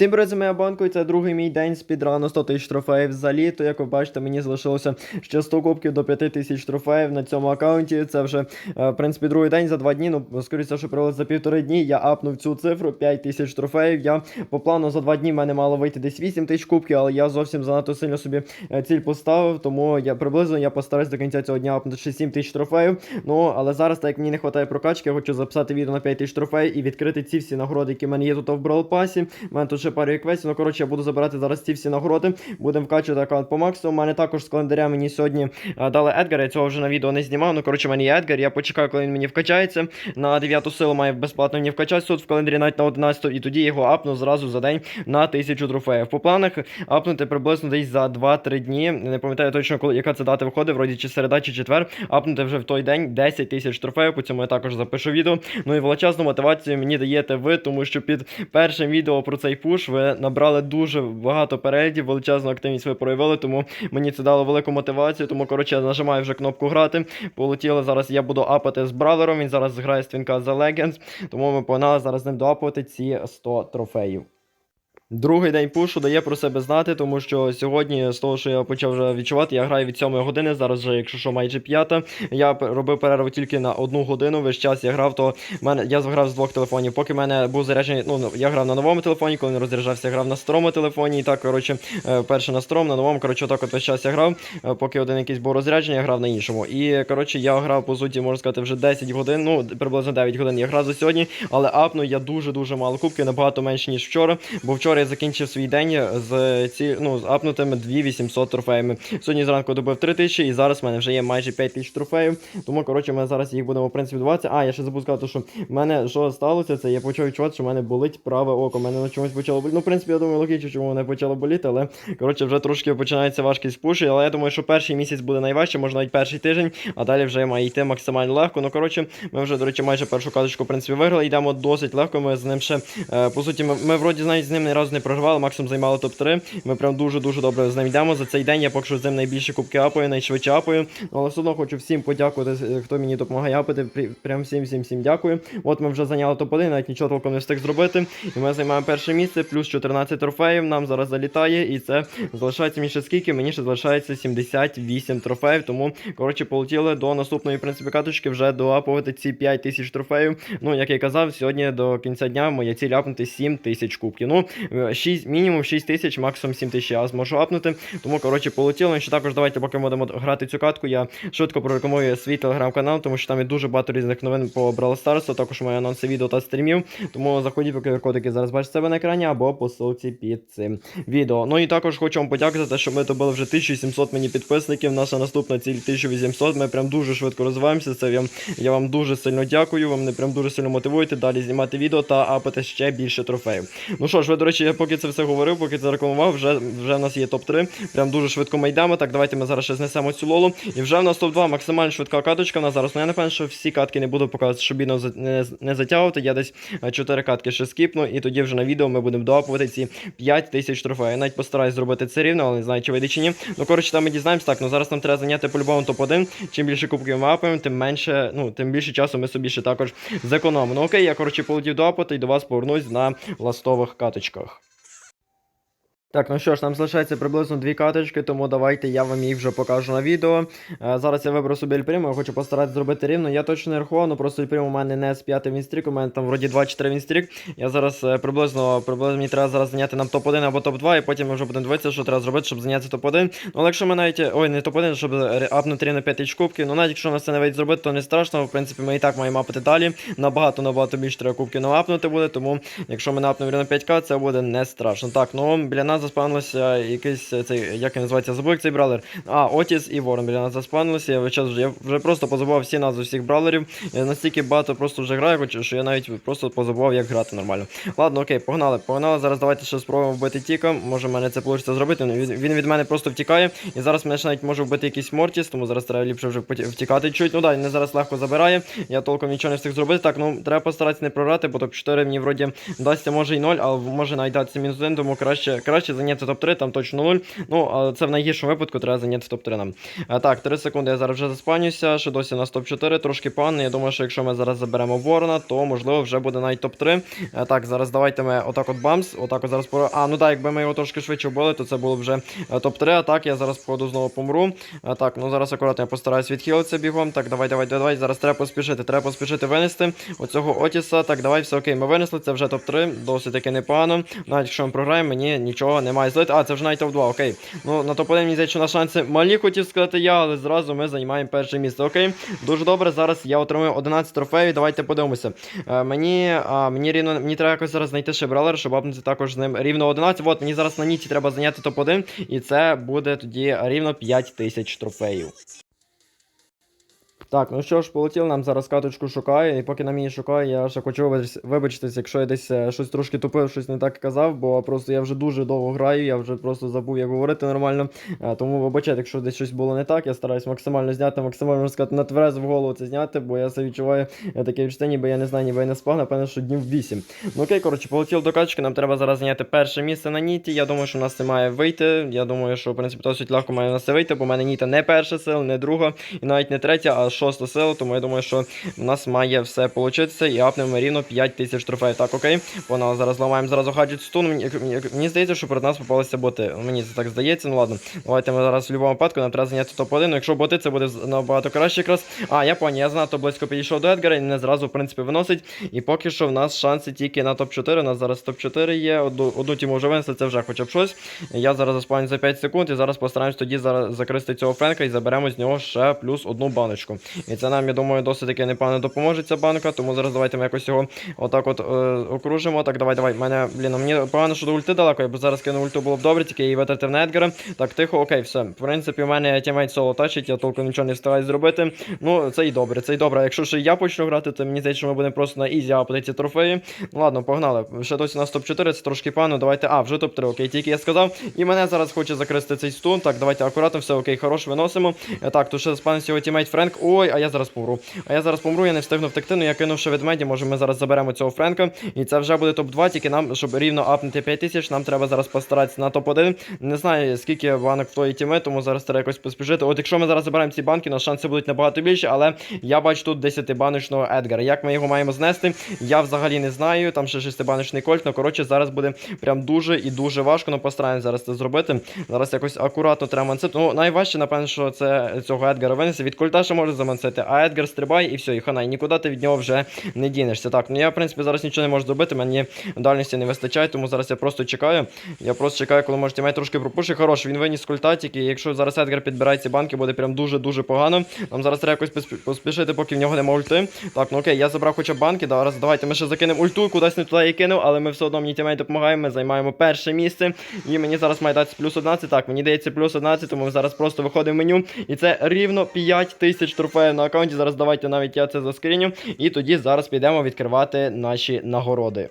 Всім це моя банку, і це другий мій день з підрану 100 тисяч трофеїв за літо. Як ви бачите, мені залишилося ще 100 кубків до 5 тисяч трофеїв на цьому аккаунті. Це вже, е, в принципі, другий день за два дні. Ну, скоріше, що привели за півтори дні. Я апнув цю цифру 5 тисяч трофеїв. Я по плану за два дні в мене мало вийти десь 8 тисяч кубків, але я зовсім занадто сильно собі е, ціль поставив. Тому я приблизно я постараюсь до кінця цього дня апнути ще 7 тисяч трофеїв. Ну, але зараз, так як мені не вистачає прокачки, я хочу записати відео на 5 тисяч трофеїв і відкрити ці всі нагороди, які в мене є тут в Pass. У мене тут ще пару реквестів. Ну, коротше, я буду забирати зараз ці всі нагороди. Будемо вкачувати аккаунт по максимуму. У мене також з календаря мені сьогодні а, дали Едгар. Я цього вже на відео не знімав. Ну, коротше, в мене є Едгар. Я почекаю, коли він мені вкачається. На 9 силу має безплатно мені вкачатися тут в календарі навіть на 11 і тоді його апну зразу за день на 1000 трофеїв. По планах апнути приблизно десь за 2-3 дні. Не пам'ятаю точно, коли яка це дата виходить, вроді чи середа, чи четвер. Апнути вже в той день 10 тисяч трофеїв. По цьому я також запишу відео. Ну і величезну мотивацію мені даєте ви, тому що під першим відео про цей пуш ви набрали дуже багато переглядів, величезну активність ви проявили, тому мені це дало велику мотивацію. Тому коротше я нажимаю вже кнопку грати. Полетіли зараз. Я буду апати з бравлером. Він зараз грає стрінка за Legends. Тому ми погнали зараз з ним доапувати ці 100 трофеїв. Другий день пушу дає про себе знати, тому що сьогодні, з того, що я почав вже відчувати, я граю від 7 години, зараз вже, якщо що, майже п'ята. Я робив перерву тільки на одну годину. Весь час я грав, то мене я грав з двох телефонів. Поки мене був заряджений, ну я грав на новому телефоні, коли не розряджався, я грав на старому телефоні. І так, коротше, е, перше на старому, на новому, коротше, так от весь час я грав. Е, Поки один якийсь був розряджений, я грав на іншому. І коротше, я грав, по суті, можна сказати, вже 10 годин, ну приблизно 9 годин я грав за сьогодні, але апну я дуже-дуже мало кубків, набагато менше, ніж вчора. Бо вчора я закінчив свій день з ці, ну, з апнутими 2800 трофеями. Сьогодні зранку добив 3000 і зараз в мене вже є майже 5000 трофеїв. Тому, коротше, ми зараз їх будемо, в принципі, давати. А, я ще забув сказати, що в мене що сталося, це я почав відчувати, що в мене болить праве око. У мене на чомусь почало боліти. Ну, в принципі, я думаю, логічно, чому воно почало боліти, але коротше, вже трошки починається важкість пуші. Але я думаю, що перший місяць буде найважче, може навіть перший тиждень, а далі вже має йти максимально легко. Ну, коротше, ми вже, до речі, майже першу каточку, в принципі, виграли. Йдемо досить легко. Ми з ним ще, е, по суті, ми, ми вроді навіть з ним ні разу не програвали, максимум займали топ-3. Ми прям дуже-дуже добре з ним йдемо. За цей день я поки що з ним найбільше кубки апаю, найшвидше апаю. Ну, але все одно хочу всім подякувати, хто мені допомагає апати. Прі- Прям всім, всім, всім дякую. От ми вже зайняли топ-1, навіть нічого толком не встиг зробити. І ми займаємо перше місце, плюс 14 трофеїв. Нам зараз залітає, і це залишається мені ще скільки? Мені ще залишається 78 трофеїв. Тому, коротше, полетіли до наступної в принципі каточки вже доапувати ці 5 тисяч трофеїв. Ну, як я казав, сьогодні до кінця дня моя ціль апнути 7 тисяч кубків. Ну, 6, мінімум 6 тисяч, максимум 7 тисяч я зможу апнути. Тому, коротше, полетіло. Ще також давайте, поки ми будемо грати цю катку, я швидко прорекомую свій телеграм-канал, тому що там є дуже багато різних новин по Brawl Stars, також мої анонси відео та стрімів. Тому заходіть по QR-кодики зараз бачите себе на екрані або по ссылці під цим відео. Ну і також хочу вам подякувати, за те, що ми добили вже 1700 мені підписників. Наша наступна ціль 1800. Ми прям дуже швидко розвиваємося. Це я, я вам дуже сильно дякую. Ви мене прям дуже сильно мотивуєте далі знімати відео та апати ще більше трофеїв. Ну що ж, ви, до речі, я поки це все говорив, поки це рекламував, вже, вже в нас є топ-3. Прям дуже швидко ми йдемо. Так, давайте ми зараз ще знесемо цю лолу. І вже в нас топ-2 максимально швидка каточка. У нас зараз, ну я не певний, що всі катки не буду показувати, щоб бідно не, не затягувати. Я десь 4 катки ще скіпну, і тоді вже на відео ми будемо доапувати ці 5 тисяч трофеїв. Я навіть постараюсь зробити це рівно, але не знаю, чи вийде чи ні. Ну, коротше, там ми дізнаємось. Так, ну зараз нам треба зайняти по-любому топ-1. Чим більше кубків ми апаємо, тим менше, ну, тим більше часу ми собі ще також зекономимо. Ну окей, я коротше полетів доапати і до вас повернусь на ластових каточках. Так, ну що ж, нам залишається приблизно дві каточки, тому давайте я вам їх вже покажу на відео. Е, зараз я виберу собі Ельпріму, я хочу постаратися зробити рівно. Я точно не рахував, ну просто Ельприм у мене не з 5 вінстрік, у мене там вроді 2-4 вінстрік. Я зараз е, приблизно, приблизно мені треба зараз зайняти нам топ-1 або топ-2, і потім ми вже будемо дивитися, що треба зробити, щоб зайняти топ-1. Ну, але якщо ми навіть, ой, не топ-1, щоб апнути рівно 5 тисяч кубків, ну навіть якщо нас це не вийде зробити, то не страшно. В принципі, ми і так маємо апати далі. Набагато, набагато більше треба кубків нам апнути буде, тому якщо ми напнемо рівно 5к, це буде не страшно. Так, ну біля нас заспавнилося якийсь е, цей, як він називається, забув цей бравлер. А, Отіс і Ворон біля нас заспавнилися. Я вже, я вже просто позабував всі назви всіх бравлерів. Я настільки багато просто вже граю, хоч- що я навіть просто позабував, як грати нормально. Ладно, окей, погнали, погнали. Зараз давайте ще спробуємо вбити Тіка. Може, в мене це вийде зробити. Ну, Він, від мене просто втікає. І зараз мене ще навіть може вбити якийсь Мортіс, тому зараз треба ліпше вже втікати чуть. Ну да, він зараз легко забирає. Я толком нічого не встиг зробити. Так, ну треба постаратися не програти, бо топ-4 мені вроді дасться може і 0, але може навіть датися мінус 1, тому краще, краще чи зайняти топ-3, там точно 0. Ну, це в найгіршому випадку треба зайняти топ-3 нам. Так, 3 секунди я зараз вже заспанюся, ще досі у нас топ-4, трошки пан. Я думаю, що якщо ми зараз заберемо ворона, то можливо вже буде навіть топ-3. Е, Так, зараз давайте ми отак от бамс, отак от зараз по. А, ну так, якби ми його трошки швидше вбили, то це було б вже е, топ-3. А так, я зараз походу знову помру. Так, ну зараз акуратно я постараюсь відхилитися бігом. Так, давай, давай, давай. Зараз треба поспішити. Треба поспішити винести оцього Отіса. Так, давай, все окей, ми винесли. Це вже топ-3, досить таки непогано. Навіть якщо ми програємо, мені нічого немає злити. А, це вже навіть топ-2, окей. Ну, на топ-1 мені здається, що на шанси малі хотів сказати я, але зразу ми займаємо перше місце. Окей. Дуже добре. Зараз я отримую 11 трофеїв. Давайте подивимося. Е, мені, а, мені рівно мені треба якось зараз знайти шебралер, щоб апнути також з ним рівно 11. От мені зараз на ніці треба зайняти топ-1, і це буде тоді рівно 5 тисяч трофеїв. Так, ну що ж, полетів нам зараз каточку шукає, і поки на мені шукає, я ще хочу вибачитись, якщо я десь е, щось трошки тупив, щось не так казав, бо просто я вже дуже довго граю, я вже просто забув, як говорити нормально. Е, Тому вибачайте, якщо десь щось було не так, я стараюсь максимально зняти, максимально сказати, на тверез в голову це зняти, бо я це відчуваю е, таке відчуття, ніби я не знаю, ніби я не спав, напевно, що днів 8. Ну окей, коротше, полетів до качки, нам треба зараз зайняти перше місце на ніті. Я думаю, що в нас це має вийти. Я думаю, що в принципі досить легко має у нас це вийти, бо в мене ніта не перша сила, не друга, і навіть не третя, а шоста сила. Тому я думаю, що в нас має все получитися і апнемо рівно 5 тисяч трофеїв. Так, окей. Погнали, зараз ламаємо зразу гаджет стун. Мені, здається, що перед нас попалися боти. Мені це так здається, ну ладно. Давайте ми зараз в будь-якому випадку нам треба зайняти топ-1. Ну, якщо боти, це буде набагато краще якраз. А, я понял, я занадто близько підійшов до Едгара і не зразу, в принципі, виносить. І поки що в нас шанси тільки на топ-4. У нас зараз топ-4 є. Одну, одну тіму вже винесли, це вже хоча б щось. Я зараз заспавню за 5 секунд і зараз постараємось тоді зараз закрити цього Френка і заберемо з нього ще плюс одну баночку. І це нам, я думаю, досить таки непогано допоможе ця банка, тому зараз давайте ми якось його отак от е, окружимо. Так, давай, давай. Мене, блін, мені погано, що до ульти далеко, я б зараз кинув ульту було б добре, тільки її витратив на Едгара. Так, тихо, окей, все. В принципі, у мене тімейт соло тачить, я толком нічого не встигаю зробити. Ну, це і добре, це і добре. Якщо ще я почну грати, то мені здається, що ми будемо просто на ізі апати ці трофеї. Ну ладно, погнали. Ще досі у нас топ-4, це трошки пану. Давайте. А, вже топ-3, окей, тільки я сказав. І мене зараз хоче закрести цей стун. Так, давайте акуратно, все окей, хорош, виносимо. Е, Так, тут ще спанець його тімейт Френк. Ой, а я зараз помру. А я зараз помру, я не встигну втекти, ну я кинув ще ведмеді, може ми зараз заберемо цього Френка. І це вже буде топ-2, тільки нам, щоб рівно апнути 5000, нам треба зараз постаратися на топ-1. Не знаю, скільки банок в твоїй тіми, тому зараз треба якось поспішити. От якщо ми зараз заберемо ці банки, нас шанси будуть набагато більше, але я бачу тут 10-баночного Едгара. Як ми його маємо знести, я взагалі не знаю. Там ще 6-баночний кольт, ну коротше, зараз буде прям дуже і дуже важко. Ну постараємось зараз це зробити. Зараз якось акуратно треба мансити. Ну, найважче, напевно, що це цього Едгара винесе. Від кольта ще може замансити, а Едгар стрибає і все, і хана, і нікуди ти від нього вже не дінешся. Так, ну я, в принципі, зараз нічого не можу зробити, мені дальності не вистачає, тому зараз я просто чекаю. Я просто чекаю, коли може тімейт трошки пропушить. Хорош, він виніс кольта, тільки якщо зараз Едгар підбирає ці банки, буде прям дуже-дуже погано. Нам зараз треба якось поспішити, поки в нього нема ульти. Так, ну окей, я забрав хоча б банки. Зараз давайте ми ще закинемо ульту, кудись не туди і кинув, але ми все одно мені тімейт допомагаємо. Ми займаємо перше місце. І мені зараз має дати плюс 11. Так, мені дається плюс 11, тому ми зараз просто виходимо в меню. І це рівно 5 тисяч трофеїв на аккаунті. Зараз давайте навіть я це заскріню. І тоді зараз підемо відкривати наші нагороди.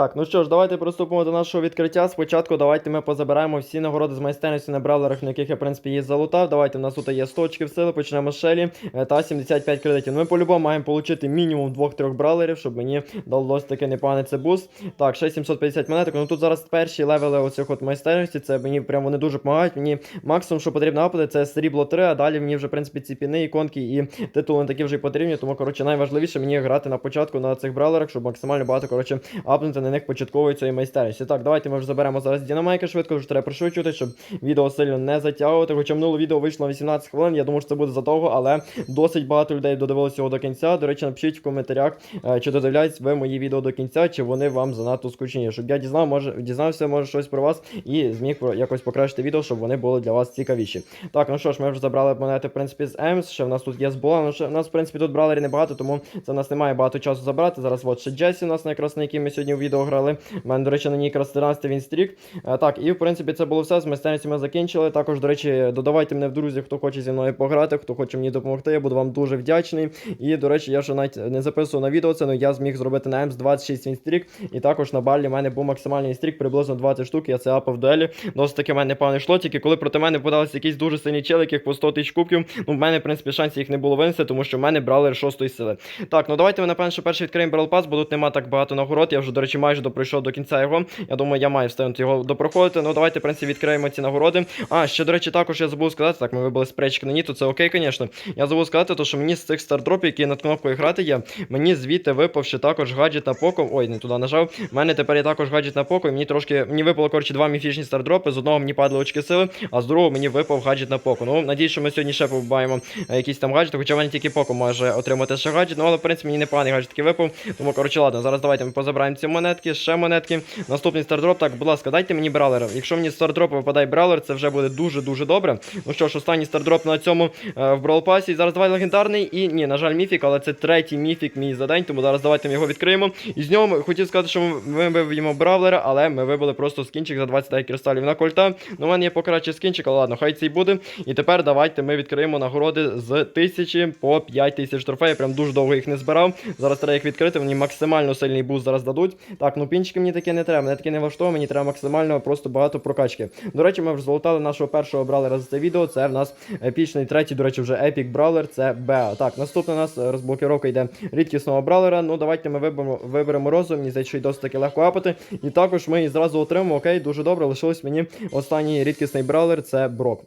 Так, ну що ж, давайте приступимо до нашого відкриття. Спочатку давайте ми позабираємо всі нагороди з майстерності на бравлерах, на яких я, в принципі, її залутав. Давайте в нас тут є 100 очків сили, почнемо з Шелі е, та 75 кредитів. Ну, Ми по-любому маємо отримати мінімум 2-3 бравлерів, щоб мені далось таке непоганий це буст. Так, ще 750 монеток. Ну тут зараз перші левели оцих от майстерності. Це мені прям вони дуже допомагають. Мені максимум, що потрібно апати, це срібло 3, а далі мені вже, в принципі, ці піни, іконки і титули не такі вже й потрібні. Тому, коротше, найважливіше мені грати на початку на цих бравлерах, щоб максимально багато, коротше, апнути на них початкової цієї майстерності. Так, давайте ми вже заберемо зараз дінамайки швидко, вже треба пришвидшувати, щоб відео сильно не затягувати. Хоча минуле відео вийшло на 18 хвилин. Я думаю, що це буде задовго, але досить багато людей додивилися його до кінця. До речі, напишіть в коментарях, е, чи додивляєтесь ви мої відео до кінця, чи вони вам занадто скучні. Щоб я дізнав, може дізнався, може щось про вас і зміг якось покращити відео, щоб вони були для вас цікавіші. Так, ну що ж, ми вже забрали монети, в принципі, з Емс. Ще в нас тут є з Бола. Ну, ще в нас, в принципі, тут бралерів небагато, тому це нас немає багато часу забрати. Зараз от ще Джесі у нас якраз на якій ми сьогодні в відео грали. У мене, до речі, на ній якраз 13 він стрік. Е, Так, і в принципі це було все. З майстерністю ми закінчили. Також, до речі, додавайте мене в друзі, хто хоче зі мною пограти, хто хоче мені допомогти. Я буду вам дуже вдячний. І, до речі, я ще навіть не записував на відео це, але я зміг зробити на Емс 26 він стрік. І також на балі в мене був максимальний стрік, приблизно 20 штук. Я це апав дуелі. Досить таки в мене непогано йшло. Тільки коли проти мене подалися якісь дуже сильні чели, яких по 100 тисяч кубків. Ну, в мене, в принципі, шансів їх не було винести, тому що в мене брали шостої сили. Так, ну давайте ми напевно, перший відкриємо Брал Пас, бо тут нема так багато нагород. Я вже, до речі, майже допройшов до кінця його. Я думаю, я маю встигнути його допроходити. Ну давайте, в принципі, відкриємо ці нагороди. А, ще, до речі, також я забув сказати, так, ми вибили спречки на ні, то це окей, звісно. Я забув сказати, то, що мені з цих стардропів, які над кнопкою грати є, мені звідти випав ще також гаджет на поко. Ой, не туди нажав. У мене тепер є також гаджет на поко, і мені трошки мені випало коротше два міфічні стардропи. З одного мені падали очки сили, а з другого мені випав гаджет на поко. Ну, надіюсь, що ми сьогодні ще побуваємо е, якісь там гаджети, хоча в мене тільки поко може отримати ще гаджет. Ну, але в принципі мені непоганий гаджет таки випав. Тому, коротше, ладно, зараз давайте ми позабираємо ці монетки, ще монетки. Наступний стардроп. Так, будь ласка, дайте мені бравлера. Якщо мені з випадає бравлер, це вже буде дуже-дуже добре. Ну що ж, останній стардроп на цьому е, в Pass. Зараз давай легендарний. І ні, на жаль, міфік, але це третій міфік мій за день, тому зараз давайте ми його відкриємо. І з нього хотів сказати, що ми виб'ємо бравлера, але ми вибили просто скінчик за 29 кристалів на кольта. Ну, у мене є покраще скінчик, але ладно, хай це й буде. І тепер давайте ми відкриємо нагороди з 1000 по 5000 трофеїв. Прям дуже довго їх не збирав. Зараз треба їх відкрити. Мені максимально сильний буст зараз дадуть. Так, ну пінчики мені таке не треба. Мене таке не влаштовує, мені треба максимально просто багато прокачки. До речі, ми вже золотали нашого першого бравлера за це відео. Це в нас епічний третій, до речі, вже епік бравлер. Це Беа. Так, наступна у нас розблокіровка йде рідкісного бравлера. Ну давайте ми виберемо, виберемо розум. Мені здається, що й досить таки легко апати. І також ми її зразу отримаємо. Окей, дуже добре. Лишилось мені останній рідкісний бравлер. Це Брок.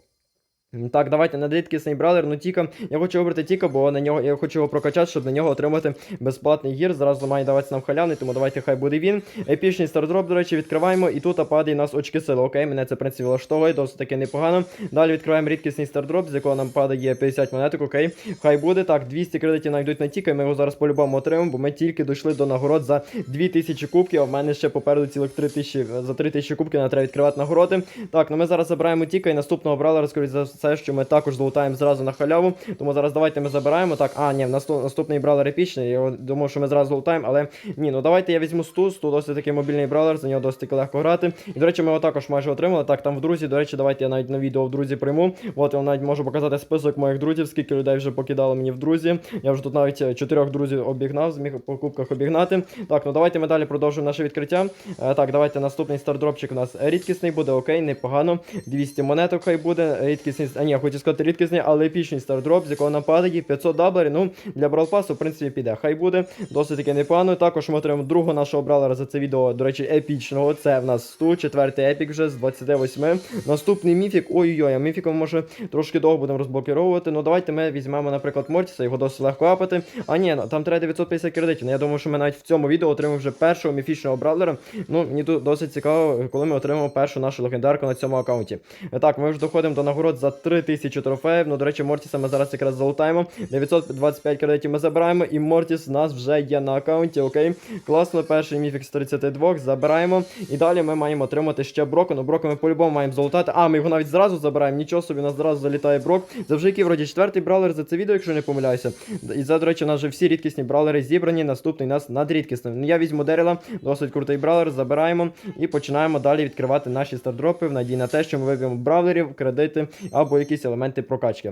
Так, давайте на рідкісний бравлер, ну Тіка. Я хочу вибрати Тіка, бо на нього я хочу його прокачати, щоб на нього отримати безплатний гір. Зразу має даватися нам халявний, тому давайте хай буде він. Епічний стардроп, до речі, відкриваємо. І тут падає нас очки сили. Окей, мене це в принципі влаштовує, досить таки непогано. Далі відкриваємо рідкісний стардроп, з якого нам падає 50 монеток. Окей, хай буде. Так, 200 кредитів найдуть на Тіка, і ми його зараз по-любому отримаємо, бо ми тільки дійшли до нагород за 2000 кубків, а в мене ще попереду цілих 3000, за 3000 кубків нам треба відкривати нагороди. Так, ну ми зараз забираємо Тіка і наступного бравлера, скоріше за все, що ми також золотаємо зразу на халяву. Тому зараз давайте ми забираємо. Так, а, ні, наступ, наступний бравлер епічний. Я думав, що ми зразу золотаємо, але ні, ну давайте я візьму Сту. Сту досить такий мобільний бравлер, за нього досить легко грати. І, до речі, ми його також майже отримали. Так, там в друзі, до речі, давайте я навіть на відео в друзі прийму. От я навіть можу показати список моїх друзів, скільки людей вже покидало мені в друзі. Я вже тут навіть е, чотирьох друзів обігнав, зміг по кубках обігнати. Так, ну давайте ми далі продовжуємо наше відкриття. Е, так, давайте наступний стардропчик у нас рідкісний буде, окей, непогано. 200 монеток хай буде. Рідкісний, а ні, я хочу сказати рідкісний, але епічний стардроп, з якого нам падає 500 даблерів. Ну, для Pass, в принципі, піде. Хай буде. Досить таки непогано. Також ми отримаємо другого нашого бравлера за це відео, до речі, епічного. Це в нас 104 епік вже з 28. Наступний міфік. Ой-ой-ой, а міфіком може трошки довго будемо розблокировувати. Ну давайте ми візьмемо, наприклад, Мортіса, його досить легко апати. А ні, ну, там треба 950 кредитів. Ну, я думаю, що ми навіть в цьому відео отримаємо вже першого міфічного бравлера. Ну, мені тут досить цікаво, коли ми отримаємо першу нашу легендарку на цьому аккаунті. Так, ми вже доходимо до нагород за 3000 трофеїв. Ну, до речі, Мортіса ми зараз якраз залутаємо. 925 кредитів ми забираємо, і Мортіс у нас вже є на аккаунті. Окей. Класно, перший міфік з 32 забираємо. І далі ми маємо отримати ще Брока. Ну, Брока ми по-любому маємо золотати. А, ми його навіть зразу забираємо. Нічого собі, у нас зразу залітає Брок. Це вже який вроді четвертий бравлер за це відео, якщо не помиляюся. І це, до речі, у нас вже всі рідкісні бравлери зібрані. Наступний у нас надрідкісний. Ну, я візьму Дерела, досить крутий бравлер, забираємо і починаємо далі відкривати наші стардропи в надії на те, що ми виб'ємо бравлерів, кредити або якісь елементи прокачки.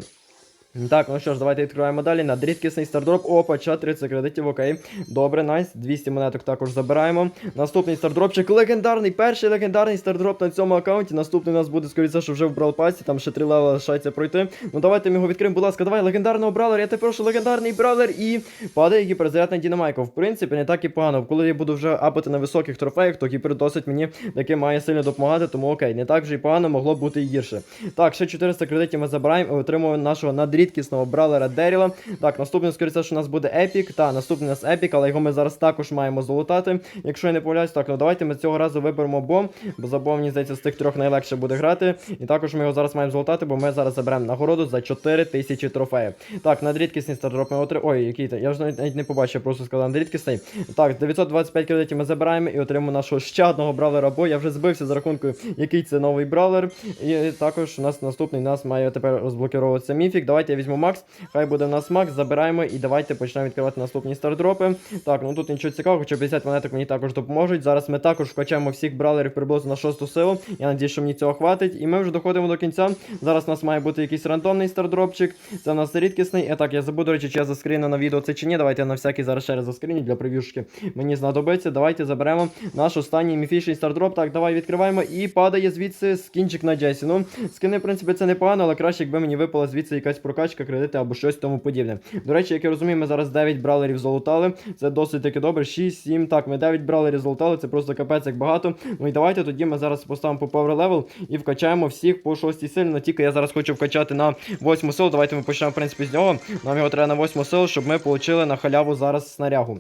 Так, ну що ж, давайте відкриваємо далі. Надрідкісний стардроп. Опа, ча, 30 кредитів, окей. Добре, найс. 200 монеток також забираємо. Наступний стардропчик. Легендарний, перший легендарний стардроп на цьому аккаунті. Наступний у нас буде, скоріше, що вже в Pass, там ще три левела лишається пройти. Ну давайте ми його відкриємо, будь ласка, давай, легендарного бравлера. Я тебе прошу, легендарний бравлер і падає гіперзаряд на Дінамайко. В принципі, не так і погано. Коли я буду вже апати на високих трофеях, то гіпер досить мені таки має сильно допомагати, тому окей, не так вже і погано, могло бути і гірше. Так, ще 400 кредитів ми забираємо і отримуємо нашого надрідкісного бравлера Деріла. Так, наступний, скоріше, що у нас буде Епік. Та, наступний у нас Епік, але його ми зараз також маємо золотати. Якщо я не помиляюсь, так, ну давайте ми цього разу виберемо бомб, бо за бомб, мені здається, з тих трьох найлегше буде грати. І також ми його зараз маємо золотати, бо ми зараз заберемо нагороду за 4000 трофеїв. Так, надрідкісний стардроп ми отримаємо. Ой, який то. Я вже навіть, не побачив, просто сказав надрідкісний. Так, 925 кредитів ми забираємо і отримуємо нашого ще одного бравлера, бо я вже збився за рахункою, який це новий бравлер. І також у нас наступний у нас має тепер розблокировуватися міфік. Давайте я візьму Макс. Хай буде в нас Макс, забираємо і давайте почнемо відкривати наступні стардропи. Так, ну тут нічого цікавого, хоча 50 монеток мені також допоможуть. Зараз ми також вкачаємо всіх бравлерів приблизно на шосту силу. Я надіюсь, що мені цього хватить. І ми вже доходимо до кінця. Зараз у нас має бути якийсь рандомний стардропчик. Це у нас рідкісний. І так, я забуду, речі, чи я заскріню на відео це чи ні. Давайте я на всякий зараз ще раз заскріню для прев'юшки. Мені знадобиться. Давайте заберемо наш останній міфічний стардроп. Так, давай відкриваємо. І падає звідси скінчик на Джесі. Ну, скини, в принципі, це непогано, але краще, якби мені випала звідси якась прокачка. Прокачка, кредити або щось тому подібне. До речі, як я розумію, ми зараз 9 бралерів залутали. Це досить таки добре. 6, 7. Так, ми 9 бралерів залутали, це просто капець як багато. Ну і давайте тоді ми зараз поставимо по power level і вкачаємо всіх по 6 силі. Ну тільки я зараз хочу вкачати на 8 силу. Давайте ми почнемо, в принципі, з нього. Нам його треба на 8 силу, щоб ми отримали на халяву зараз снарягу.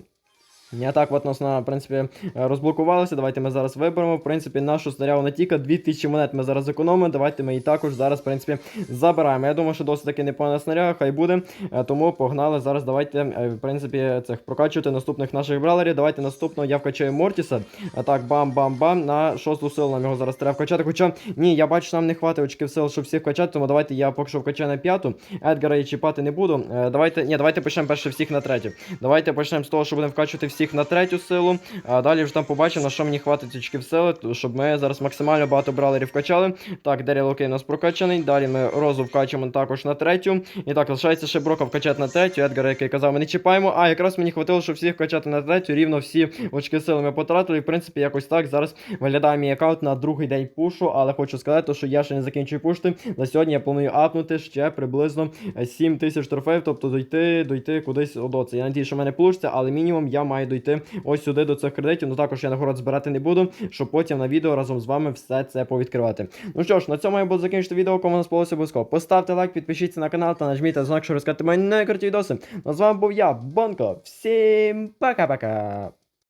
Я так от нас на в принципі е, розблокувалися. Давайте ми зараз виберемо. В принципі, нашу снарягу не тільки 2000 монет ми зараз економимо. Давайте ми її також зараз, в принципі, забираємо. Я думаю, що досить таки непогана снаряга, хай буде. Е, Тому погнали зараз. Давайте, е, в принципі, цих прокачувати наступних наших бралерів. Давайте наступного я вкачаю Мортіса. Так, бам-бам-бам. На шосту силу нам його зараз треба вкачати. Хоча ні, я бачу, нам не хватить очків сил, щоб всіх вкачати, тому давайте я поки що вкачаю на п'яту. Едгара і чіпати не буду. Давайте, ні, давайте почнемо перше всіх на третю. Давайте почнемо з того, що будемо вкачувати всіх на третю силу. А далі вже там побачимо, на що мені хватить очків сили, щоб ми зараз максимально багато бралерів вкачали. Так, Деріл окей, у нас прокачаний. Далі ми розу вкачуємо також на третю. І так, лишається ще Брока вкачати на третю. Едгара, який казав, ми не чіпаємо. А якраз мені хватило, щоб всіх вкачати на третю. Рівно всі очки сили ми потратили. І, в принципі, якось так зараз виглядає мій аккаунт на другий день пушу. Але хочу сказати, що я ще не закінчую пушти. На сьогодні я планую апнути ще приблизно 7 тисяч трофеїв, тобто дойти, дойти кудись до це. Я надію, що в мене вийде, але мінімум я маю дойти ось сюди до цих кредитів. Ну також я нагород збирати не буду, щоб потім на відео разом з вами все це повідкривати. Ну що ж, на цьому я буду закінчити відео. Кому не сподобалося обов'язково. Поставте лайк, підпишіться на канал та нажміть на знак, щоб розказати мої найкруті відоси. Ну з вами був я, Бонко. Всім пока-пока.